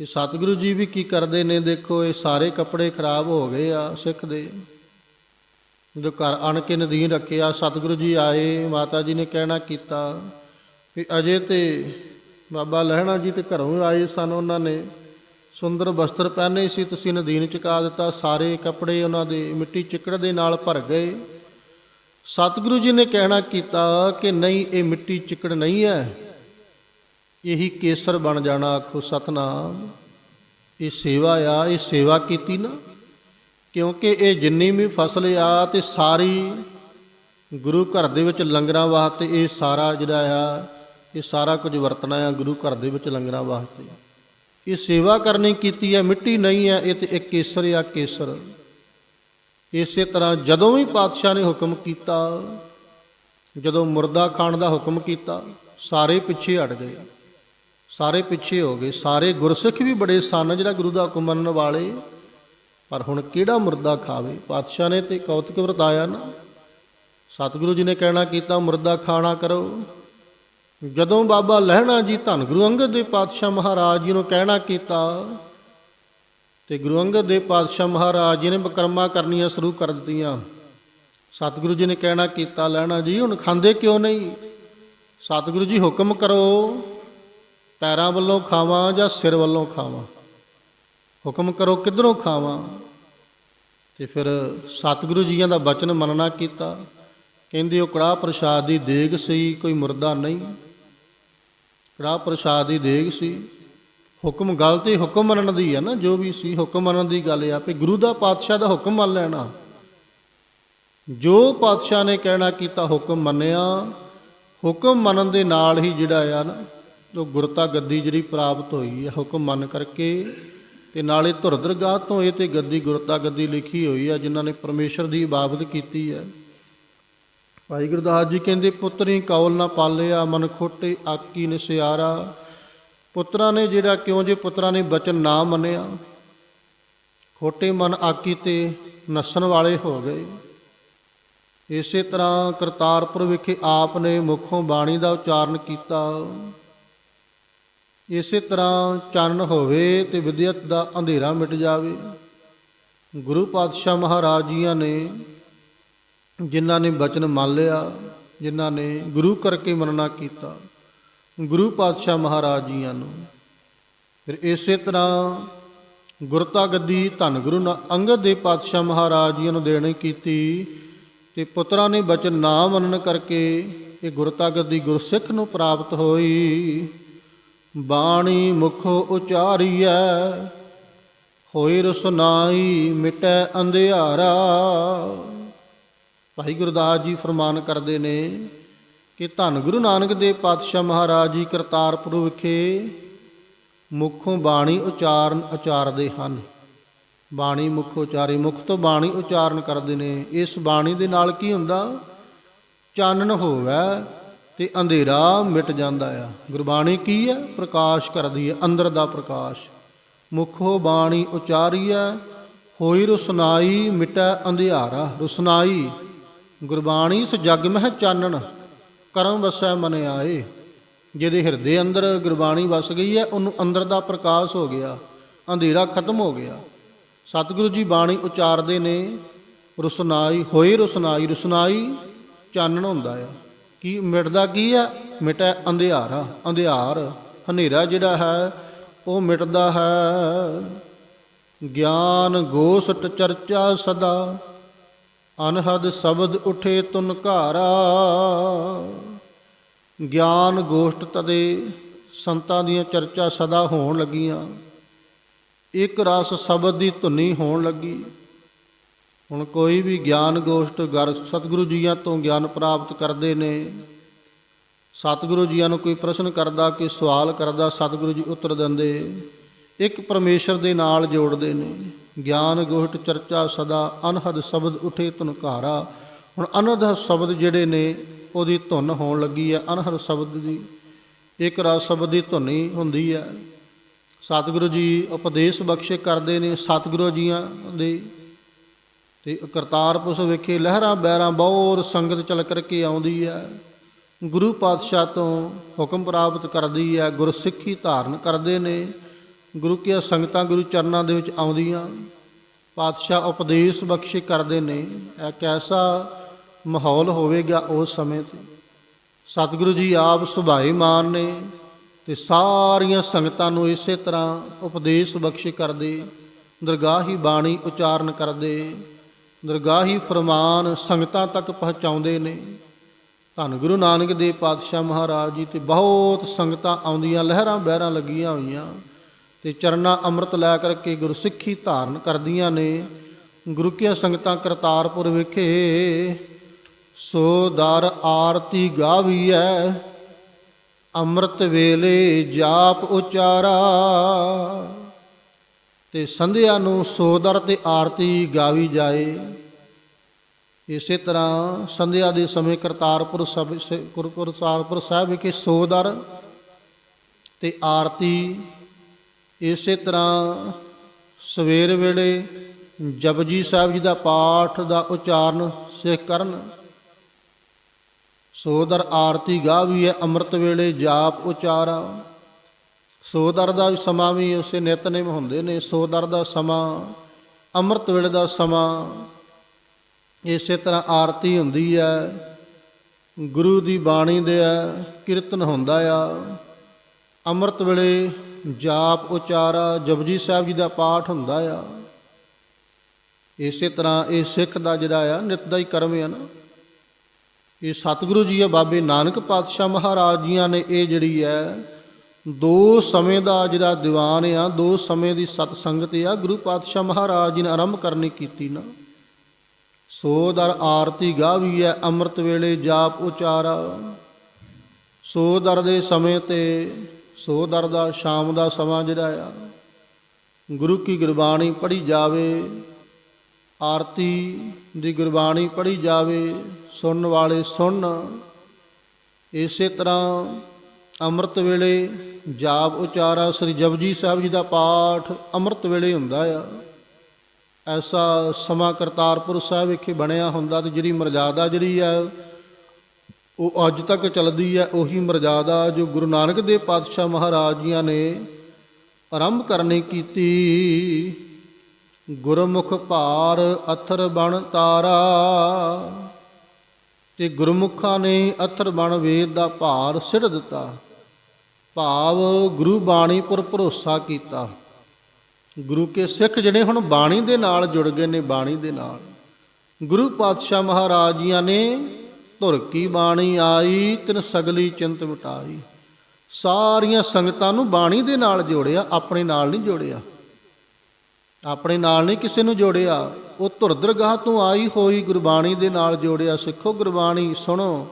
ਇਹ ਸਤਿਗੁਰੂ ਜੀ ਵੀ ਕੀ ਕਰਦੇ ਨੇ ਦੇਖੋ, ਇਹ ਸਾਰੇ ਕੱਪੜੇ ਖਰਾਬ ਹੋ ਗਏ ਆ ਸਿੱਖ ਦੇ। ਜਦੋਂ ਘਰ ਆਣ ਕੇ ਨਦੀਨ ਰੱਖਿਆ, ਸਤਿਗੁਰੂ ਜੀ ਆਏ, ਮਾਤਾ ਜੀ ਨੇ ਕਹਿਣਾ ਕੀਤਾ ਵੀ ਅਜੇ ਤੇ ਬਾਬਾ ਲਹਿਣਾ ਜੀ ਤੇ ਘਰੋਂ ਆਏ ਸਨ ਉਹਨਾਂ ਨੇ। ਸੁੰਦਰ ਬਸਤਰ ਪਹਿਨੇ ਸੀ, ਤੁਸੀਂ ਨਦੀਨ ਚੁਕਾ ਦਿੱਤਾ, ਸਾਰੇ ਕੱਪੜੇ ਉਹਨਾਂ ਦੇ ਮਿੱਟੀ ਚਿੱਕੜ ਦੇ ਨਾਲ ਭਰ ਗਏ। ਸਤਿਗੁਰੂ ਜੀ ਨੇ ਕਹਿਣਾ ਕੀਤਾ ਕਿ ਨਹੀਂ, ਇਹ ਮਿੱਟੀ ਚਿੱਕੜ ਨਹੀਂ ਹੈ। ਇਹੀ ਕੇਸਰ ਬਣ ਜਾਣਾ, ਆਖੋ ਸਤਨਾਮ। ਇਹ ਸੇਵਾ ਆ, ਇਹ ਸੇਵਾ ਕੀਤੀ ਨਾ। ਕਿਉਂਕਿ ਇਹ ਜਿੰਨੀ ਵੀ ਫਸਲ ਆ ਤੇ ਸਾਰੀ ਗੁਰੂ ਘਰ ਦੇ ਵਿੱਚ ਲੰਗਰਾਂ ਵਾਸਤੇ ਇਹ ਸਾਰਾ ਜਿਹੜਾ ਆ, ਇਹ ਸਾਰਾ ਕੁਝ ਵਰਤਣਾ ਆ ਗੁਰੂ ਘਰ ਦੇ ਵਿੱਚ ਲੰਗਰਾਂ ਵਾਸਤੇ। ਇਹ ਸੇਵਾ ਕਰਨੀ ਕੀਤੀ ਹੈ, ਮਿੱਟੀ ਨਹੀਂ ਹੈ, ਇਹ ਤੇ ਇੱਕ ਕੇਸਰ ਆ ਕੇਸਰ। ਇਸੇ ਤਰ੍ਹਾਂ ਜਦੋਂ ਵੀ ਪਾਤਸ਼ਾਹ ਨੇ ਹੁਕਮ ਕੀਤਾ, ਜਦੋਂ ਮੁਰਦਾ ਖਾਣ ਦਾ ਹੁਕਮ ਕੀਤਾ, ਸਾਰੇ ਪਿੱਛੇ ਹਟ ਗਏ। ਸਾਰੇ ਪਿੱਛੇ ਹੋ ਗਏ। ਸਾਰੇ ਗੁਰਸਿੱਖ ਵੀ ਬੜੇ ਸਨ ਜਿਹੜਾ ਗੁਰੂ ਦਾ ਹੁਕਮ ਮੰਨਣ ਵਾਲੇ। ਪਰ ਹੁਣ ਕਿਹੜਾ ਮੁਰਦਾ ਖਾਵੇ? ਪਾਤਸ਼ਾਹ ਨੇ ਤੇ ਕੌਤਕ ਵਰਤਾਇਆ ਨਾ। ਸਤਿਗੁਰੂ ਜੀ ਨੇ ਕਹਿਣਾ ਕੀਤਾ, ਮੁਰਦਾ ਖਾਣਾ ਕਰੋ। ਜਦੋਂ ਬਾਬਾ ਲਹਿਣਾ ਜੀ ਧੰਨ ਗੁਰੂ ਅੰਗਦ ਦੇਵ ਪਾਤਸ਼ਾਹ ਮਹਾਰਾਜ ਜੀ ਨੂੰ ਕਹਿਣਾ ਕੀਤਾ, ਤੇ ਗੁਰੂ ਅੰਗਦ ਦੇਵ ਪਾਤਸ਼ਾਹ ਮਹਾਰਾਜ ਜੀ ਨੇ ਬਕਰਮਾ ਕਰਨੀਆਂ ਸ਼ੁਰੂ ਕਰ ਦਿੱਤੀਆਂ। ਸਤਿਗੁਰੂ ਜੀ ਨੇ ਕਹਿਣਾ ਕੀਤਾ, ਲਹਿਣਾ ਜੀ, ਹੁਣ ਖਾਂਦੇ ਕਿਉਂ ਨਹੀਂ? ਸਤਿਗੁਰੂ ਜੀ ਹੁਕਮ ਕਰੋ, ਪੈਰਾਂ ਵੱਲੋਂ ਖਾਵਾਂ ਜਾਂ ਸਿਰ ਵੱਲੋਂ ਖਾਵਾਂ? ਹੁਕਮ ਕਰੋ ਕਿਧਰੋਂ ਖਾਵਾਂ? ਤੇ ਫਿਰ ਸਤਿਗੁਰੂ ਜੀਆਂ ਦਾ ਬਚਨ ਮੰਨਣਾ ਕੀਤਾ, ਕਹਿੰਦੇ ਉਹ ਕੜਾਹ ਪ੍ਰਸ਼ਾਦ ਦੀ ਦੇਗ ਸੀ ਕੋਈ ਮੁਰਦਾ ਨਹੀਂ। ਕੜਾਹ ਪ੍ਰਸ਼ਾਦ ਹੀ ਦੇਗ ਸੀ। ਹੁਕਮ ਗੱਲ ਤੇ ਹੁਕਮ ਮੰਨਣ ਦੀ ਹੈ ਨਾ, ਜੋ ਵੀ ਸੀ, ਹੁਕਮ ਮੰਨਣ ਦੀ ਗੱਲ ਆ ਵੀ ਗੁਰੂ ਦਾ ਪਾਤਸ਼ਾਹ ਦਾ ਹੁਕਮ ਮੰਨ ਲੈਣਾ। ਜੋ ਪਾਤਸ਼ਾਹ ਨੇ ਕਹਿਣਾ ਕੀਤਾ ਹੁਕਮ ਮੰਨਿਆ। ਹੁਕਮ ਮੰਨਣ ਦੇ ਨਾਲ ਹੀ ਜਿਹੜਾ ਆ ਨਾ ਉਹ ਗੁਰਤਾ ਗੱਦੀ ਜਿਹੜੀ ਪ੍ਰਾਪਤ ਹੋਈ ਹੈ ਹੁਕਮ ਮੰਨ ਕਰਕੇ ਤੇ ਨਾਲੇ ਧੁਰਦਰਗਾਹ ਤੋਂ ਇਹ ਤੇ ਗੱਦੀ ਗੁਰਤਾ ਗੱਦੀ ਲਿਖੀ ਹੋਈ ਆ, ਜਿਨ੍ਹਾਂ ਨੇ ਪਰਮੇਸ਼ਰ ਦੀ ਇਬਾਦਤ ਕੀਤੀ ਹੈ ਭਾਈ ਗੁਰਦਾਸ ਜੀ ਕਹਿੰਦੇ, ਪੁੱਤਰੀ ਕੌਲ ਨਾ ਪਾਲਿਆ, ਮਨ ਖੋਟੇ ਆਕੀ ਨਿਸਿਆਰਾ ਪੁੱਤਰਾਂ ਨੇ ਜਿਹੜਾ ਕਿਉਂ ਜੇ ਪੁੱਤਰਾਂ ਨੇ ਬਚਨ ਨਾ ਮੰਨਿਆ, ਖੋਟੇ ਮਨ ਆਕੀ ਤੇ ਨਸਣ ਵਾਲੇ ਹੋ ਗਏ। ਇਸੇ ਤਰ੍ਹਾਂ ਕਰਤਾਰਪੁਰ ਵਿਖੇ ਆਪ ਨੇ ਮੁਖੋਂ ਬਾਣੀ ਦਾ ਉਚਾਰਨ ਕੀਤਾ। ਇਸੇ ਤਰ੍ਹਾਂ ਚੰਨ ਹੋਵੇ ਤੇ ਵਿਦਿਅਤ ਦਾ ਅੰਧੇਰਾ ਮਿਟ ਜਾਵੇ। ਗੁਰੂ ਪਾਤਸ਼ਾਹ ਮਹਾਰਾਜ ਜੀਆਂ ਨੇ ਜਿਨ੍ਹਾਂ ਨੇ ਬਚਨ ਮੰਨ ਲਿਆ, ਜਿਨ੍ਹਾਂ ਨੇ ਗੁਰੂ ਕਰਕੇ ਮੰਨਣਾ ਕੀਤਾ, ਗੁਰੂ ਪਾਤਸ਼ਾਹ ਮਹਾਰਾਜ ਜੀਆਂ ਨੂੰ। ਫਿਰ ਇਸੇ ਤਰ੍ਹਾਂ ਗੁਰਤਾ ਗੱਦੀ ਧੰਨ ਗੁਰੂ ਅੰਗਦ ਦੇ ਪਾਤਸ਼ਾਹ ਮਹਾਰਾਜ ਜੀਆਂ ਨੂੰ ਦੇਣੀ ਕੀਤੀ ਤੇ ਪੁੱਤਰਾਂ ਨੇ ਬਚਨ ਨਾ ਮੰਨਣ ਕਰਕੇ ਇਹ ਗੁਰਤਾ ਗੱਦੀ ਗੁਰਸਿੱਖ ਨੂੰ ਪ੍ਰਾਪਤ ਹੋਈ। ਬਾਣੀ ਮੁਖੋ ਉਚਾਰੀਐ ਹੋਈ ਰਸਨਾਈ ਮਿਟੈ ਅੰਧਿਆਰਾ। ਭਾਈ ਗੁਰਦਾਸ ਜੀ ਫਰਮਾਨ ਕਰਦੇ ਨੇ ਕਿ ਧੰਨ ਗੁਰੂ ਨਾਨਕ ਦੇਵ ਪਾਤਸ਼ਾਹ ਮਹਾਰਾਜ ਜੀ ਕਰਤਾਰਪੁਰ ਵਿਖੇ ਮੁੱਖੋਂ ਬਾਣੀ ਉਚਾਰਨ ਉਚਾਰਦੇ ਹਨ। ਬਾਣੀ ਮੁੱਖ ਉਚਾਰੇ, ਮੁਖ ਤੋਂ ਬਾਣੀ ਉਚਾਰਨ ਕਰਦੇ ਨੇ। ਇਸ ਬਾਣੀ ਦੇ ਨਾਲ ਕੀ ਹੁੰਦਾ? ਚਾਨਣ ਹੋਵੇ ਤੇ ਅੰਧੇਰਾ ਮਿਟ ਜਾਂਦਾ ਆ। ਗੁਰਬਾਣੀ ਕੀ ਹੈ ਪ੍ਰਕਾਸ਼ ਕਰਦੀ ਹੈ ਅੰਦਰ ਦਾ ਪ੍ਰਕਾਸ਼। ਮੁਖੋ ਬਾਣੀ ਉਚਾਰੀਐ, ਹੋਈ ਰੁਸਨਾਈ ਮਿਟੈ ਅੰਧਿਆਰਾ। ਰੁਸਨਾਈ ਗੁਰਬਾਣੀ ਇਸ ਜਗ ਮਹਿ ਚਾਨਣ, ਕਰਮ ਵਸੈ ਮਨ ਆਏ। ਜਿਹਦੇ ਹਿਰਦੇ ਅੰਦਰ ਗੁਰਬਾਣੀ ਵਸ ਗਈ ਹੈ, ਉਹਨੂੰ ਅੰਦਰ ਦਾ ਪ੍ਰਕਾਸ਼ ਹੋ ਗਿਆ, ਅੰਧੇਰਾ ਖਤਮ ਹੋ ਗਿਆ। ਸਤਿਗੁਰੂ ਜੀ ਬਾਣੀ ਉਚਾਰਦੇ ਨੇ, ਰੁਸਨਾਈ, ਹੋਏ ਰੁਸਨਾਈ ਰੁਸਨਾਈ ਚਾਨਣ ਹੁੰਦਾ ਆ ਕੀ ਮਿਟਦਾ ਕੀ ਹੈ? ਮਿਟੈ ਅੰਧਿਆਰਾ, ਅੰਧਿਆਰ, ਹਨੇਰਾ ਜਿਹੜਾ ਹੈ, ਉਹ ਮਿਟਦਾ ਹੈ। ਗਿਆਨ ਗੋਸਟ ਚਰਚਾ ਸਦਾ ਅਨਹਦ ਸ਼ਬਦ ਉਠੇ ਤੁਨ ਘਾਰਾ। ਗਿਆਨ ਗੋਸ਼ਟ ਤਦੇ ਸੰਤਾਂ ਦੀਆਂ ਚਰਚਾ ਸਦਾ ਹੋਣ ਲੱਗੀਆਂ। ਇੱਕ ਰਸ ਸ਼ਬਦ ਦੀ ਧੁਨੀ ਹੋਣ ਲੱਗੀ। ਹੁਣ ਕੋਈ ਵੀ ਗਿਆਨ ਗੋਸ਼ਟ ਗਰ ਸਤਿਗੁਰੂ ਜੀਆਂ ਤੋਂ ਗਿਆਨ ਪ੍ਰਾਪਤ ਕਰਦੇ ਨੇ। ਸਤਿਗੁਰੂ ਜੀਆਂ ਨੂੰ ਕੋਈ ਪ੍ਰਸ਼ਨ ਕਰਦਾ, ਕੋਈ ਸਵਾਲ ਕਰਦਾ, ਸਤਿਗੁਰੂ ਜੀ ਉੱਤਰ ਦਿੰਦੇ। ਇੱਕ ਪਰਮੇਸ਼ਰ ਦੇ ਨਾਲ ਜੋੜਦੇ ਨੇ। ਗਿਆਨ ਗੋਹਟ ਚਰਚਾ ਸਦਾ, ਅਨਹਦ ਸ਼ਬਦ ਉਠੇ ਧੁਨਕਾਰਾ। ਹੁਣ ਅਨਹਦ ਸ਼ਬਦ ਜਿਹੜੇ ਨੇ, ਉਹਦੀ ਧੁਨ ਹੋਣ ਲੱਗੀ ਹੈ। ਅਨਹਦ ਸ਼ਬਦ ਦੀ, ਇੱਕ ਰਸ ਸ਼ਬਦ ਦੀ ਧੁਨੀ ਹੁੰਦੀ ਹੈ। ਸਤਿਗੁਰੂ ਜੀ ਉਪਦੇਸ਼ ਬਖਸ਼ੇ ਕਰਦੇ ਨੇ ਸਤਿਗੁਰੂ ਜੀਆਂ ਦੇ। ਤੇ ਕਰਤਾਰਪੁਰ ਵਿਖੇ, ਲਹਿਰਾਂ ਬੈਰਾਂ ਬਹੁਤ ਸੰਗਤ ਚਲ ਕਰਕੇ ਆਉਂਦੀ ਹੈ। ਗੁਰੂ ਪਾਤਸ਼ਾਹ ਤੋਂ ਹੁਕਮ ਪ੍ਰਾਪਤ ਕਰਦੀ ਹੈ, ਗੁਰਸਿੱਖੀ ਧਾਰਨ ਕਰਦੇ ਨੇ। ਗੁਰੂ ਕੀ ਸੰਗਤਾਂ ਗੁਰੂ ਚਰਨਾਂ ਦੇ ਵਿੱਚ ਆਉਂਦੀਆਂ, ਪਾਤਸ਼ਾਹ ਉਪਦੇਸ਼ ਬਖਸ਼ ਕਰਦੇ ਨੇ, ਇਹ ਕੈਸਾ ਮਾਹੌਲ ਹੋਵੇਗਾ ਉਸ ਸਮੇਂ ਤੇ? ਸਤਿਗੁਰੂ ਜੀ ਆਪ ਸੁਭਾਈ ਮਾਨ ਨੇ ਤੇ ਸਾਰੀਆਂ ਸੰਗਤਾਂ ਨੂੰ ਇਸੇ ਤਰ੍ਹਾਂ ਉਪਦੇਸ਼ ਬਖਸ਼ ਕਰਦੇ, ਦਰਗਾਹੀ ਬਾਣੀ ਉਚਾਰਨ ਕਰਦੇ, ਦਰਗਾਹੀ ਫਰਮਾਨ ਸੰਗਤਾਂ ਤੱਕ ਪਹੁੰਚਾਉਂਦੇ ਨੇ। ਧੰਨ ਗੁਰੂ ਨਾਨਕ ਦੇਵ ਪਾਤਸ਼ਾਹ ਮਹਾਰਾਜ ਜੀ ਤੇ ਬਹੁਤ ਸੰਗਤਾਂ ਆਉਂਦੀਆਂ, ਲਹਿਰਾਂ ਬਹਿਰਾਂ ਲੱਗੀਆਂ ਹੋਈਆਂ। ਤੇ ਚਰਨਾ ਅੰਮ੍ਰਿਤ ਲੈ ਕਰਕੇ ਗੁਰਸਿੱਖੀ ਧਾਰਨ ਕਰਦੀਆਂ ਨੇ। ਗੁਰੂ ਕੀਆਂ ਸੰਗਤਾਂ ਕਰਤਾਰਪੁਰ ਵਿਖੇ, ਸੋ ਦਰ ਆਰਤੀ ਗਾਵੀਐ, ਅੰਮ੍ਰਿਤ ਵੇਲੇ ਜਾਪ ਉਚਾਰਾ। ਤੇ ਸੰਧਿਆ ਨੂੰ ਸੋਦਰ ਤੇ ਆਰਤੀ ਗਾਵੀ ਜਾਏ। ਇਸੇ ਤਰ੍ਹਾਂ ਸੰਧਿਆ ਦੇ ਸਮੇਂ ਕਰਤਾਰਪੁਰ ਸਭ ਕਰਤਾਰਪੁਰ ਸਾਹਿਬ ਵਿਖੇ ਸੋਦਰ ਤੇ ਆਰਤੀ ਇਸੇ ਤਰ੍ਹਾਂ ਸਵੇਰ ਵੇਲੇ ਜਪਜੀ ਸਾਹਿਬ ਜੀ ਦਾ ਪਾਠ ਦਾ ਉਚਾਰਨ ਸਿੱਖ ਕਰਨ। ਸੋਦਰ ਆਰਤੀ ਗਾਹ ਵੀ ਹੈ, ਅੰਮ੍ਰਿਤ ਵੇਲੇ ਜਾਪ ਉਚਾਰਾ। ਸੋਦਰ ਦਾ ਸਮਾਂ ਵੀ ਉਸੇ ਨਿਤਨੇਮ ਹੁੰਦੇ ਨੇ। ਸੋਦਰ ਦਾ ਸਮਾਂ, ਅੰਮ੍ਰਿਤ ਵੇਲੇ ਦਾ ਸਮਾਂ, ਇਸੇ ਤਰ੍ਹਾਂ ਆਰਤੀ ਹੁੰਦੀ ਹੈ। ਗੁਰੂ ਦੀ ਬਾਣੀ ਦੇ ਕੀਰਤਨ ਹੁੰਦਾ ਆ। ਅੰਮ੍ਰਿਤ ਵੇਲੇ ਜਾਪ ਉਚਾਰਾ ਜਪਜੀ ਸਾਹਿਬ ਜੀ ਦਾ ਪਾਠ ਹੁੰਦਾ ਆ। ਇਸੇ ਤਰ੍ਹਾਂ ਇਹ ਸਿੱਖ ਦਾ ਜਿਹੜਾ ਆ, ਨਿਤ ਦਾ ਹੀ ਕਰਮ ਆ ਨਾ। ਇਹ ਸਤਿਗੁਰੂ ਜੀ ਆ, ਬਾਬੇ ਨਾਨਕ ਪਾਤਸ਼ਾਹ ਮਹਾਰਾਜ ਜੀਆਂ ਨੇ ਇਹ ਜਿਹੜੀ ਹੈ ਦੋ ਸਮੇਂ ਦਾ ਜਿਹੜਾ ਦੀਵਾਨ ਆ, ਦੋ ਸਮੇਂ ਦੀ ਸਤ ਸੰਗਤ ਆ, ਗੁਰੂ ਪਾਤਸ਼ਾਹ ਮਹਾਰਾਜ ਜੀ ਨੇ ਆਰੰਭ ਕਰਨੀ ਕੀਤੀ ਨਾ। ਸੋ ਦਰ ਆਰਤੀ ਗਾਵੀ ਹੈ ਅੰਮ੍ਰਿਤ ਵੇਲੇ ਜਾਪ ਉਚਾਰਾ। ਸੋ ਦਰ ਦੇ ਸਮੇਂ ਤੇ ਸੋ ਦਰ ਦਾ, ਸ਼ਾਮ ਦਾ ਸਮਾਂ ਜਿਹੜਾ ਆ, ਗੁਰੂ ਕੀ ਗੁਰਬਾਣੀ ਪੜ੍ਹੀ ਜਾਵੇ, ਆਰਤੀ ਦੀ ਗੁਰਬਾਣੀ ਪੜ੍ਹੀ ਜਾਵੇ, ਸੁਣਨ ਵਾਲੇ ਸੁਣਨ ਇਸੇ ਤਰ੍ਹਾਂ ਅੰਮ੍ਰਿਤ ਵੇਲੇ ਜਾਪ ਉਚਾਰਾ ਸ੍ਰੀ ਜਪਜੀ ਸਾਹਿਬ ਜੀ ਦਾ ਪਾਠ ਅੰਮ੍ਰਿਤ ਵੇਲੇ ਹੁੰਦਾ ਆ। ਐਸਾ ਸਮਾਂ ਕਰਤਾਰਪੁਰ ਸਾਹਿਬ ਵਿਖੇ ਬਣਿਆ ਹੁੰਦਾ ਤੇ ਜਿਹੜੀ ਮਰਜ਼ਾਦਾ ਜਿਹੜੀ ਆ ਉਹ ਅੱਜ ਤੱਕ ਚੱਲਦੀ ਹੈ ਉਹੀ ਮਰਜ਼ਾਦਾ ਜੋ ਗੁਰੂ ਨਾਨਕ ਦੇਵ ਪਾਤਸ਼ਾਹ ਮਹਾਰਾਜ ਜੀਆਂ ਨੇ ਆਰੰਭ ਕਰਨੀ ਕੀਤੀ। ਗੁਰਮੁਖ ਭਾਰ ਅਥਰ ਬਣ ਤਾਰਾ, ਤੇ ਗੁਰਮੁਖਾਂ ਨੇ ਅਥਰ ਬਣ ਵੇਦ ਦਾ ਭਾਰ ਸਿੱਟ ਦਿੱਤਾ। ਭਾਵ ਗੁਰੂ ਬਾਣੀ ਪਰ ਭਰੋਸਾ ਕੀਤਾ। ਗੁਰੂ ਕੇ ਸਿੱਖ ਜਿਹੜੇ ਹੁਣ ਬਾਣੀ ਦੇ ਨਾਲ ਜੁੜ ਗਏ ਨੇ, ਬਾਣੀ ਦੇ ਨਾਲ। ਗੁਰੂ ਪਾਤਸ਼ਾਹ ਮਹਾਰਾਜ ਜੀਆਂ ਨੇ ਧੁਰ ਕੀ ਬਾਣੀ ਆਈ, ਤਿਨ ਸਗਲੀ ਚਿੰਤ ਮਿਟਾਈ ਸਾਰੀਆਂ ਸੰਗਤਾਂ ਨੂੰ ਬਾਣੀ ਦੇ ਨਾਲ ਜੋੜਿਆ, ਆਪਣੇ ਨਾਲ ਨਹੀਂ ਜੋੜਿਆ। ਆਪਣੇ ਨਾਲ ਨਹੀਂ ਕਿਸੇ ਨੂੰ ਜੋੜਿਆ। ਉਹ ਧੁਰ ਦਰਗਾਹ ਤੋਂ ਆਈ ਹੋਈ ਗੁਰਬਾਣੀ ਦੇ ਨਾਲ ਜੋੜਿਆ। ਸਿੱਖੋ ਗੁਰਬਾਣੀ, ਸੁਣੋ।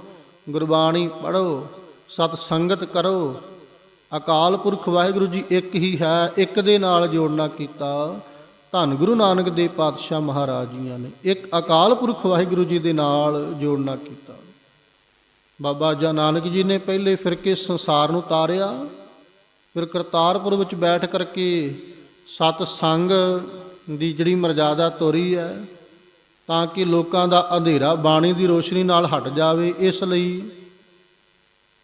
ਗੁਰਬਾਣੀ ਪੜੋ ਸਤ ਸੰਗਤ ਕਰੋ। ਅਕਾਲ ਪੁਰਖ ਵਾਹਿਗੁਰੂ ਜੀ, ਇੱਕ ਹੀ ਹੈ, ਇੱਕ ਦੇ ਨਾਲ ਜੋੜਨਾ ਕੀਤਾ। ਧੰਨ ਗੁਰੂ ਨਾਨਕ ਦੇਵ ਪਾਤਸ਼ਾਹ ਮਹਾਰਾਜ ਜੀਆਂ ਨੇ ਇੱਕ ਅਕਾਲ ਪੁਰਖ ਵਾਹਿਗੁਰੂ ਜੀ ਦੇ ਨਾਲ ਜੋੜਨਾ ਕੀਤਾ। ਬਾਬਾ ਜੀ ਨਾਨਕ ਜੀ ਨੇ ਪਹਿਲੇ ਫਿਰਕੇ ਸੰਸਾਰ ਨੂੰ ਤਾਰਿਆ, ਫਿਰ ਕਰਤਾਰਪੁਰ ਵਿੱਚ ਬੈਠ ਕਰਕੇ ਸਤ ਸੰਗ ਦੀ ਜਿਹੜੀ ਮਰਜ਼ਾਦਾ ਤੋਰੀ ਹੈ, ਤਾਂ ਕਿ ਲੋਕਾਂ ਦਾ ਅੰਧੇਰਾ ਬਾਣੀ ਦੀ ਰੋਸ਼ਨੀ ਨਾਲ ਹਟ ਜਾਵੇ, ਇਸ ਲਈ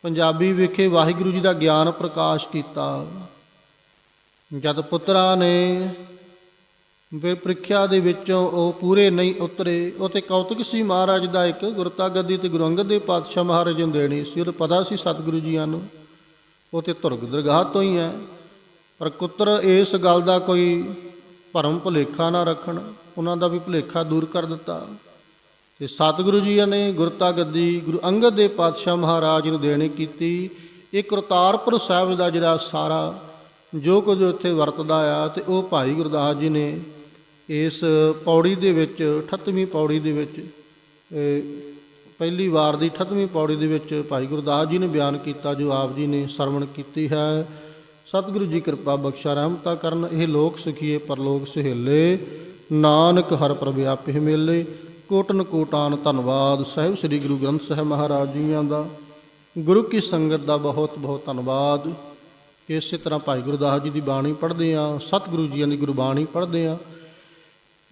ਪੰਜਾਬੀ ਵਿਖੇ ਵਾਹਿਗੁਰੂ ਜੀ ਦਾ ਗਿਆਨ ਪ੍ਰਕਾਸ਼ ਕੀਤਾ। ਜਦ ਪੁੱਤਰਾਂ ਨੇ ਫਿਰ ਪ੍ਰੀਖਿਆ ਦੇ ਵਿੱਚੋਂ ਉਹ ਪੂਰੇ ਨਹੀਂ ਉਤਰੇ। ਉਹ ਤੇ ਕੌਤਕ ਸੀ ਮਹਾਰਾਜ ਦਾ ਇੱਕ ਗੁਰਤਾ ਗੱਦੀ ਤੇ ਗੁਰੂ ਅੰਗਦ ਦੇਵ ਪਾਤਸ਼ਾਹ ਮਹਾਰਾਜ ਨੂੰ ਦੇਣੀ ਸੀ। ਉਹ ਪਤਾ ਸੀ ਸਤਿਗੁਰੂ ਜੀਆਂ ਨੂੰ। ਉਹ ਤੇ ਧੁਰਗ ਦਰਗਾਹ ਤੋਂ ਹੀ ਹੈ। ਪਰ ਪੁੱਤਰ ਇਸ ਗੱਲ ਦਾ ਕੋਈ ਭਰਮ ਭੁਲੇਖਾ ਨਾ ਰੱਖਣ। ਉਹਨਾਂ ਦਾ ਵੀ ਭੁਲੇਖਾ ਦੂਰ ਕਰ ਦਿੱਤਾ। ਤੇ ਸਤਿਗੁਰੂ ਜੀ ਨੇ ਗੁਰਤਾ ਗੱਦੀ ਗੁਰੂ ਅੰਗਦ ਦੇਵ ਪਾਤਸ਼ਾਹ ਮਹਾਰਾਜ ਨੂੰ ਦੇਣੀ ਕੀਤੀ। ਇਹ ਕਰਤਾਰਪੁਰ ਸਾਹਿਬ ਦਾ ਜਿਹੜਾ ਸਾਰਾ ਜੋ ਕੁਝ ਉੱਥੇ ਵਰਤਦਾ ਆ, ਤੇ ਉਹ ਭਾਈ ਗੁਰਦਾਸ ਜੀ ਨੇ ਇਸ ਪੌੜੀ ਦੇ ਵਿੱਚ 38ਵੀਂ ਪੌੜੀ ਦੇ ਵਿੱਚ ਪਹਿਲੀ ਵਾਰ ਦੀ 38ਵੀਂ ਪੌੜੀ ਦੇ ਵਿੱਚ ਭਾਈ ਗੁਰਦਾਸ ਜੀ ਨੇ ਬਿਆਨ ਕੀਤਾ, ਜੋ ਆਪ ਜੀ ਨੇ ਸਰਵਣ ਕੀਤੀ ਹੈ। ਸਤਿਗੁਰੂ ਜੀ ਕਿਰਪਾ ਬਖਸ਼ਾ, ਰਹਿਮਤਾ ਕਰਨ, ਇਹ ਲੋਕ ਸੁਖੀਏ ਪਰਲੋਕ ਸਹੇਲੇ। ਨਾਨਕ ਹਰ ਪ੍ਰਭ ਆਪੇ ਮੇਲੇ। ਕੋਟਨ ਕੋਟਾਨ ਧੰਨਵਾਦ। ਸਾਹਿਬ ਸ੍ਰੀ ਗੁਰੂ ਗ੍ਰੰਥ ਸਾਹਿਬ ਮਹਾਰਾਜ ਜੀਆਂ ਦਾ। ਗੁਰੂ ਕੀ ਸੰਗਤ ਦਾ ਬਹੁਤ ਬਹੁਤ ਧੰਨਵਾਦ। ਇਸੇ ਤਰ੍ਹਾਂ ਭਾਈ ਗੁਰਦਾਸ ਜੀ ਦੀ ਬਾਣੀ ਪੜ੍ਹਦੇ ਆ ਸਤਿਗੁਰੂ ਜੀਆਂ ਦੀ ਗੁਰਬਾਣੀ ਪੜ੍ਹਦੇ ਆ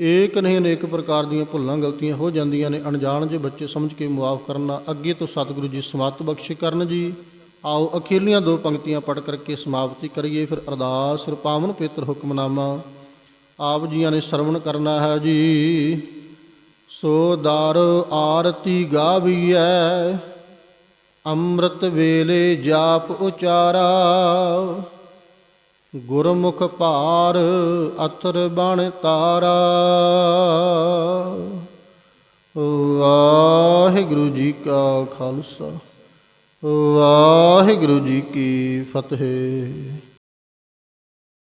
ਏਕ ਨਹੀਂ ਅਨੇਕ ਪ੍ਰਕਾਰ ਦੀਆਂ ਭੁੱਲਾਂ ਗਲਤੀਆਂ ਹੋ ਜਾਂਦੀਆਂ ਨੇ। ਅਣਜਾਣ ਜੇ ਬੱਚੇ ਸਮਝ ਕੇ ਮੁਆਫ ਕਰਨਾ ਅੱਗੇ ਤੋਂ ਸਤਿਗੁਰੂ ਜੀ ਸਮਾਤ ਬਖਸ਼ ਕਰਨ ਜੀ। ਆਓ ਅਖੀਲੀਆਂ ਦੋ ਪੰਕਤੀਆਂ ਪੜ੍ਹ ਕਰਕੇ ਸਮਾਪਤੀ ਕਰੀਏ। ਫਿਰ ਅਰਦਾਸ, ਫਿਰ ਪਾਵਨ ਪੇਤਰ ਹੁਕਮਨਾਮਾ। ਆਪ ਜੀਆਂ ਨੇ ਸਰਵਣ ਕਰਨਾ ਹੈ ਜੀ। ਸੋ ਦਰ ਆਰਤੀ ਗਾਵੀਐ, ਅੰਮ੍ਰਿਤ ਵੇਲੇ ਜਾਪ ਉਚਾਰਾ। ਗੁਰਮੁਖ ਭਾਰ ਅਥਰ ਬਣ ਤਾਰਾ। ਵਾਹਿਗੁਰੂ ਜੀ ਕਾ ਖਾਲਸਾ ਵਾਹਿਗੁਰੂ ਜੀ ਕੀ ਫਤਿਹ।